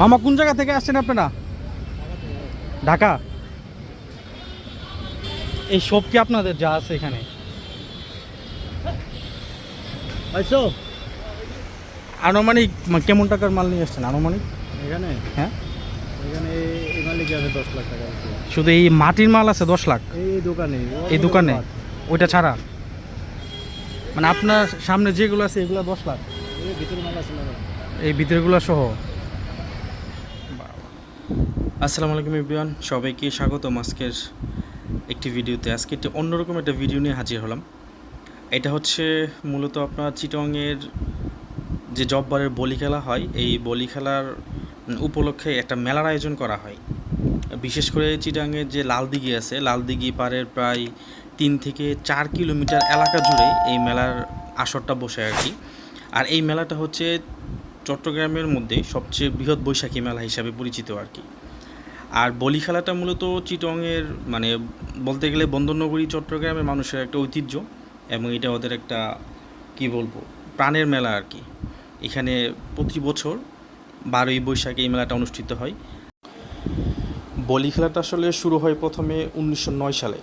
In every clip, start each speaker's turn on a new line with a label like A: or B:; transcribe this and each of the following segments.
A: মামা কোন জায়গা থেকে আসছেন আপনারা? ঢাকা? এই সব কি আপনাদের যা আছে এখানে? আনুমানিক কেমন টাকার মাল নিয়ে আসছেন? আনুমানিক?
B: এখানে?
A: হ্যাঁ?
B: এখানে এই মালিক আছে দশ লাখ টাকা
A: শুধু এই মাটির মাল আছে দশ লাখ?
B: এই দোকানে
A: এই দোকানে? ওইটা ছাড়া? মানে আপনার সামনে যেগুলো আছে এগুলো দশ লাখ?
B: এই ভিতরে মাল আছে
A: এই ভিতরেগুলো সহ? আসসালামু আলাইকুম ইবিয়ান সবাইকে স্বাগতম আজকের একটি ভিডিওতে। আজকে একটি অন্যরকম একটা ভিডিও নিয়ে হাজির হলাম। এটা হচ্ছে মূলত আপনার চিটংয়ের যে জববারের বলি খেলা হয়, এই বলি খেলার উপলক্ষে একটা মেলার আয়োজন করা হয়। বিশেষ করে চিটাংয়ের যে লালদিঘি আছে, লালদিঘি পাড়ের প্রায় তিন থেকে চার কিলোমিটার এলাকা জুড়ে এই মেলার আসরটা বসে আর কি। আর এই মেলাটা হচ্ছে চট্টগ্রামের মধ্যে সবচেয়ে বৃহৎ বৈশাখী মেলা হিসাবে পরিচিত আর কি। আর বলি খেলাটা মূলত চিটংয়ের মানে বলতে গেলে বন্দরনগরী, চট্টগ্রামের মানুষের একটা ঐতিহ্য এবং এটা ওদের একটা, কি বলব, প্রাণের মেলা আর কি। এখানে প্রতি বছর বারোই বৈশাখে এই মেলাটা অনুষ্ঠিত হয়। বলি খেলাটা আসলে শুরু হয় প্রথমে উনিশশো নয় সালে।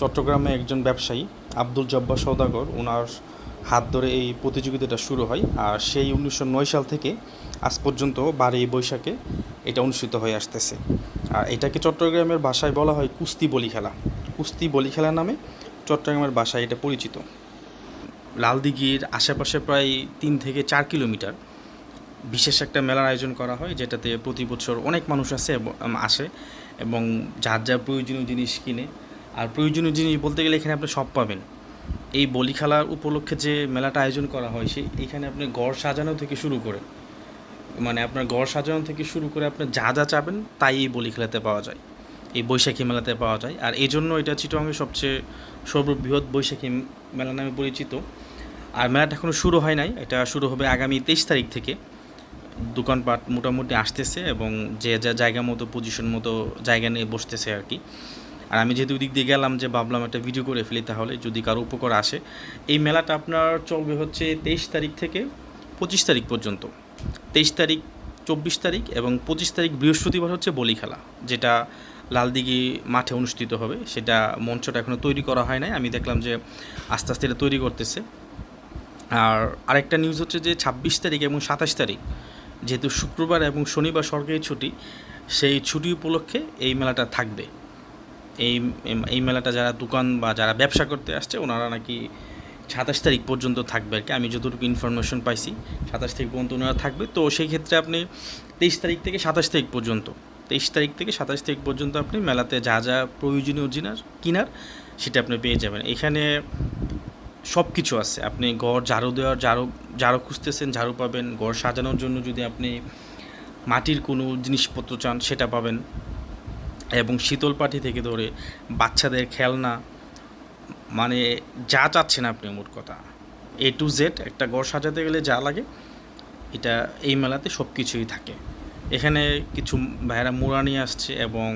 A: চট্টগ্রামে একজন ব্যবসায়ী, আব্দুল জব্বার সৌদাগর ওনার হাত ধরে এই প্রতিযোগিতাটা শুরু হয় আর সেই উনিশশো নয় সাল থেকে আজ পর্যন্ত বারোই বৈশাখে এটা অনুষ্ঠিত হয়ে আসতেছে। আর এটাকে চট্টগ্রামের ভাষায় বলা হয় কুস্তি বলি খেলা। কুস্তি বলি খেলা নামে চট্টগ্রামের ভাষায় এটা পরিচিত। লালদিঘির আশেপাশে প্রায় তিন থেকে চার কিলোমিটার বিশেষ একটা মেলার আয়োজন করা হয়, যেটাতে প্রতি বছর অনেক মানুষ আসে আসে এবং যার যা প্রয়োজনীয় জিনিস কিনে। আর প্রয়োজনীয় জিনিস বলতে গেলে এখানে আপনি সব পাবেন। এই বলি খেলার উপলক্ষে যে মেলাটা আয়োজন করা হয় সেই এখানে আপনি ঘর সাজানো থেকে শুরু করে মানে আপনার ঘর সাজানো থেকে শুরু করে আপনি যা যা চাবেন তাই এই বলি খেলাতে পাওয়া যায়। এই বৈশাখী মেলাতে পাওয়া যায়। আর এই জন্য এটা চিটংয়ের সবচেয়ে সর্ববৃহৎ বৈশাখী মেলা নামে পরিচিত। আর মেলাটা এখনও শুরু হয় নাই, এটা শুরু হবে আগামী তেইশ তারিখ থেকে। দোকানপাট মোটামুটি আসতেছে এবং যে যা জায়গা মতো পজিশন মতো জায়গা নিয়ে বসতেছে আর কি। আর আমি যেহেতু দিক দিয়ে গেলাম যে ভাবলাম একটা ভিডিও করে ফেলি তাহলে যদি কারও উপকার আসে, এই মেলাটা আপনার চলবে হচ্ছে তেইশ তারিখ থেকে পঁচিশ তারিখ পর্যন্ত। তেইশ তারিখ, চব্বিশ তারিখ এবং পঁচিশ তারিখ বৃহস্পতিবার হচ্ছে বলি খেলা, যেটা লালদিঘি মাঠে অনুষ্ঠিত হবে। সেটা মঞ্চটা এখনও তৈরি করা হয় নাই। আমি দেখলাম যে আস্তে আস্তে এটা তৈরি করতেছে। আর আরেকটা নিউজ হচ্ছে যে ছাব্বিশ তারিখ এবং সাতাশ তারিখ, যেহেতু শুক্রবার এবং শনিবার সরকারি ছুটি, সেই ছুটি উপলক্ষে এই মেলাটা থাকবে। এই এই মেলাটা যারা দোকান বা যারা ব্যবসা করতে আসছে, ওনারা নাকি সাতাশ তারিখ পর্যন্ত থাকবে আর কি। আমি যতটুকু ইনফরমেশন পাইছি, সাতাশ তারিখ পর্যন্ত ওনারা থাকবে। তো সেই ক্ষেত্রে আপনি তেইশ তারিখ থেকে সাতাশ তারিখ পর্যন্ত, তেইশ তারিখ থেকে সাতাশ তারিখ পর্যন্ত আপনি মেলাতে যা যা প্রয়োজনীয় জিনার, কিনার, সেটা আপনি পেয়ে যাবেন। এখানে সব কিছু আছে। আপনি ঘর ঝাড়ু দেওয়ার, ঝাড়ু ঝাড়ু খুঁজতেছেন, ঝাড়ু পাবেন। ঘর সাজানোর জন্য যদি আপনি মাটির কোনো জিনিসপত্র চান, সেটা পাবেন। এবং শীতল পাটি থেকে ধরে বাচ্চাদের খেলনা মানে যা চাচ্ছেন আপনি মোট কথা। এ টু জেড একটা ঘর সাজাতে গেলে যা লাগে, এটা এই মেলাতে সব কিছুই থাকে। এখানে কিছু ভাইয়েরা মোড়া নিয়ে আসছে এবং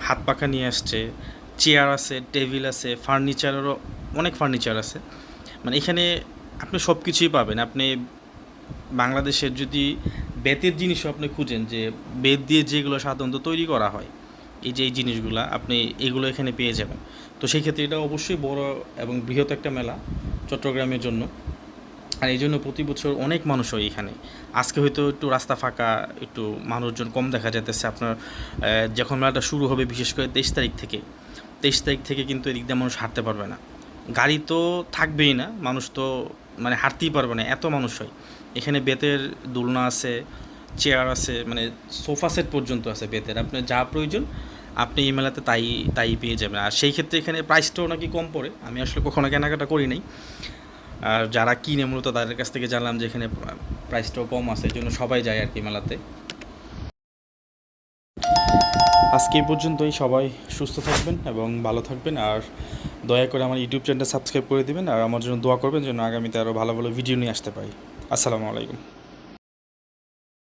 A: হাত পাখা নিয়ে আসছে, চেয়ার আছে, টেবিল আছে, ফার্নিচারেরও অনেক ফার্নিচার আছে। মানে এখানে আপনি সব কিছুই পাবেন। আপনি বাংলাদেশের যদি বেতের জিনিসও আপনি খুঁজেন যে বেত দিয়ে যেগুলো সাধারণত তৈরি করা হয়, এই যে এই জিনিসগুলো আপনি এগুলো এখানে পেয়ে যাবেন। তো সেই ক্ষেত্রে এটা অবশ্যই বড় এবং বৃহৎ একটা মেলা চট্টগ্রামের জন্য। আর এই জন্য প্রতি বছর অনেক মানুষ হয় এখানে। আজকে হয়তো একটু রাস্তা ফাঁকা, একটু মানুষজন কম দেখা যেতেছে আপনার যখন মেলাটা শুরু হবে বিশেষ করে তেইশ তারিখ থেকে, তেইশ তারিখ থেকে কিন্তু এদিক দিয়ে মানুষ হাঁটতে পারবে না। গাড়ি তো থাকবেই না, মানুষ তো মানে হাঁটতেই পারবে না, এত মানুষ হয়। এখানে বেতের দোলনা আছে, চেয়ার আছে মানে সোফা সেট পর্যন্ত আছে বেতের। আপনার যা প্রয়োজন, আপনি এই মেলাতে তাই তাই পেয়ে যাবেন। আর সেই ক্ষেত্রে এখানে প্রাইসটাও নাকি কম পড়ে। আমি আসলে কখনো কেনাকাটা করি নাই। আর যারা কিনে, মূলত তাদের কাছ থেকে জানলাম যে এখানে প্রাইসটাও কম আছে, এই জন্য সবাই যায় আর কি মেলাতে। আজকে এই পর্যন্তই। সবাই সুস্থ থাকবেন এবং ভালো থাকবেন। আর দয়া করে আমার ইউটিউব চ্যানেলটা সাবস্ক্রাইব করে দেবেন আর আমার জন্য দোয়া করবেন যেন আগামীতে আরও ভালো ভালো ভিডিও নিয়ে আসতে পারি। আসসালামু আলাইকুম।